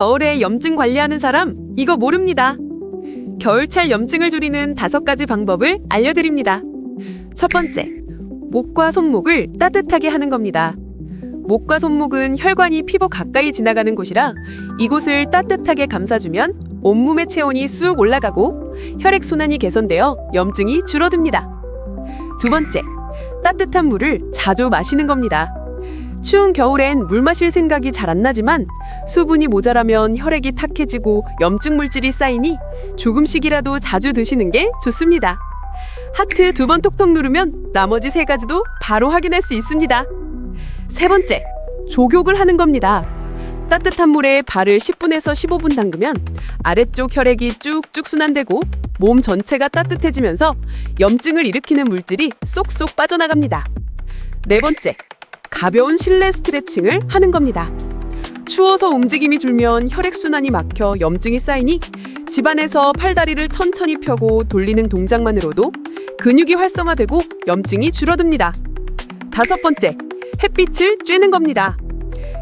겨울에 염증 관리하는 사람 이거 모릅니다. 겨울철 염증을 줄이는 다섯 가지 방법을 알려드립니다. 첫 번째, 목과 손목을 따뜻하게 하는 겁니다. 목과 손목은 혈관이 피부 가까이 지나가는 곳이라 이곳을 따뜻하게 감싸주면 온몸의 체온이 쑥 올라가고 혈액순환이 개선되어 염증이 줄어듭니다. 두 번째, 따뜻한 물을 자주 마시는 겁니다. 추운 겨울엔 물 마실 생각이 잘 안 나지만 수분이 모자라면 혈액이 탁해지고 염증 물질이 쌓이니 조금씩이라도 자주 드시는 게 좋습니다. 하트 두 번 톡톡 누르면 나머지 세 가지도 바로 확인할 수 있습니다. 세 번째, 조격을 하는 겁니다. 따뜻한 물에 발을 10분에서 15분 담그면 아래쪽 혈액이 쭉쭉 순환되고 몸 전체가 따뜻해지면서 염증을 일으키는 물질이 쏙쏙 빠져나갑니다. 네 번째, 가벼운 실내 스트레칭을 하는 겁니다. 추워서 움직임이 줄면 혈액순환이 막혀 염증이 쌓이니 집안에서 팔다리를 천천히 펴고 돌리는 동작만으로도 근육이 활성화되고 염증이 줄어듭니다. 다섯 번째, 햇빛을 쬐는 겁니다.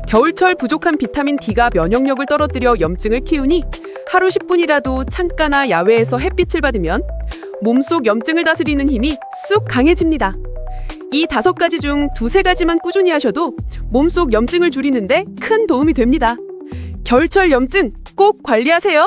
겨울철 부족한 비타민 D가 면역력을 떨어뜨려 염증을 키우니 하루 10분이라도 창가나 야외에서 햇빛을 받으면 몸속 염증을 다스리는 힘이 쑥 강해집니다. 이 다섯 가지 중 두세 가지만 꾸준히 하셔도 몸속 염증을 줄이는데 큰 도움이 됩니다. 겨울철 염증 꼭 관리하세요.